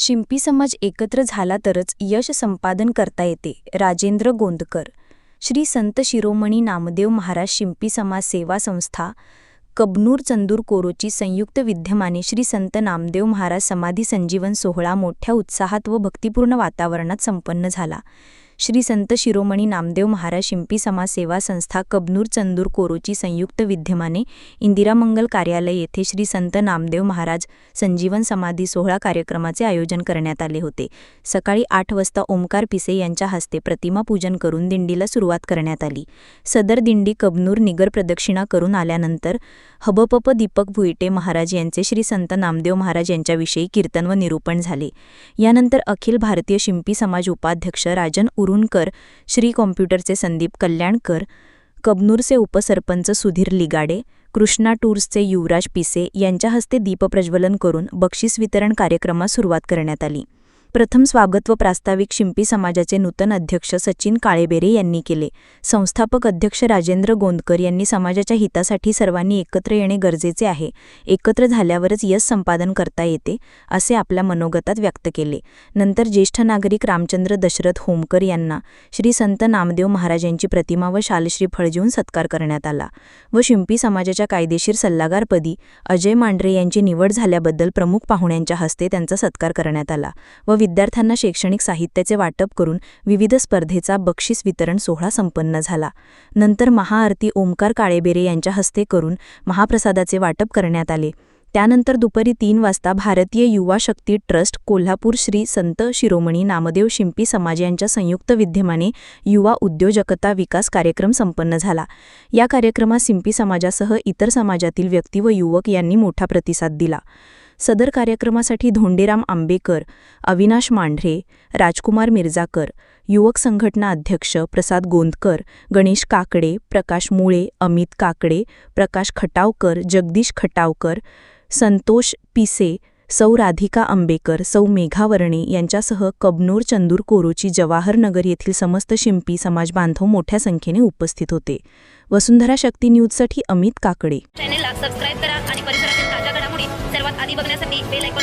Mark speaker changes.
Speaker 1: शिंपी समाज एकत्र झाला तरच यश संपादन करता येते. राजेंद्र गोंदकर. श्री संत शिरोमणी नामदेव महाराज शिंपी समाज सेवा संस्था कबनूर चंदूर कोरोची संयुक्त विद्यमाने श्री संत नामदेव महाराज समाधी संजीवन सोहळा मोठ्या उत्साहात व भक्तिपूर्ण वातावरणात संपन्न झाला. श्री संत शिरोमणी नामदेव महाराज शिंपी समाज सेवा संस्था कबनूर चंदूर कोरोची संयुक्त विद्यमाने इंदिरा मंगल कार्यालय येथे श्री संत नामदेव महाराज संजीवन समाधी सोहळा कार्यक्रमाचे आयोजन करण्यात आले होते. सकाळी आठ वाजता ओमकार पिसे यांच्या हस्ते प्रतिमा पूजन करून दिंडीला सुरुवात करण्यात आली. सदर दिंडी कबनूर निगर प्रदक्षिणा करून आल्यानंतर हबपप दीपक भुईटे महाराज यांचे श्री संत नामदेव महाराज यांच्याविषयी कीर्तन व निरूपण झाले. यानंतर अखिल भारतीय शिंपी समाज उपाध्यक्ष राजन कुरुणकर श्री कॉम्प्युटरचे संदीप कल्याणकर कबनूरचे उपसरपंच सुधीर लिगाडे कृष्णा टूर्सचे युवराज पिसे यांच्या हस्ते दीपप्रज्वलन करून बक्षीस वितरण कार्यक्रमास सुरुवात करण्यात आली. प्रथम स्वागत व प्रास्ताविक शिंपी समाजाचे नूतन अध्यक्ष सचिन काळेबेरे यांनी केले. संस्थापक अध्यक्ष राजेंद्र गोंदकर यांनी समाजाच्या हितासाठी सर्वांनी एकत्र येणे गरजेचे आहे. एकत्र झाल्यावरच यश संपादन करता येते असे आपल्या मनोगतात व्यक्त केले. नंतर ज्येष्ठ नागरिक रामचंद्र दशरथ होमकर यांना श्री संत नामदेव महाराजांची प्रतिमा व शालश्री फळजीवून सत्कार करण्यात आला व शिंपी समाजाच्या कायदेशीर सल्लागारपदी अजय मांढरे यांची निवड झाल्याबद्दल प्रमुख पाहुण्यांच्या हस्ते त्यांचा सत्कार करण्यात आला व विद्यार्थ्यांना शैक्षणिक साहित्याचे वाटप करून विविध स्पर्धेचा बक्षीस वितरण सोहळा संपन्न झाला. नंतर महाआरती ओमकार काळेबेरे यांच्या हस्ते करून महाप्रसादाचे वाटप करण्यात आले. त्यानंतर दुपारी तीन वाजता भारतीय युवा शक्ती ट्रस्ट कोल्हापूर श्री संत शिरोमणी नामदेव शिंपी समाज यांच्या संयुक्त विद्यमाने युवा उद्योजकता विकास कार्यक्रम संपन्न झाला. या कार्यक्रमात शिंपी समाजासह इतर समाजातील व्यक्ती व युवक यांनी मोठा प्रतिसाद दिला. सदर कार्यक्रमासाठी धोंडेराम आंबेकर अविनाश मांढरे राजकुमार मिर्जाकर युवक संघटना अध्यक्ष प्रसाद गोंदकर गणेश काकडे प्रकाश मुळे अमित काकडे प्रकाश खटावकर जगदीश खटावकर संतोष पिसे सौ राधिका आंबेकर सौ मेघावर्णे यांच्यासह कबनूर चंदूर कोरोची जवाहरनगर येथील समस्त शिंपी समाज बांधव मोठ्या संख्येने उपस्थित होते. वसुंधरा शक्ती न्यूजसाठी अमित काकडे.
Speaker 2: चॅनेलला सबस्क्राईब करा आणि di ba na sa big bill like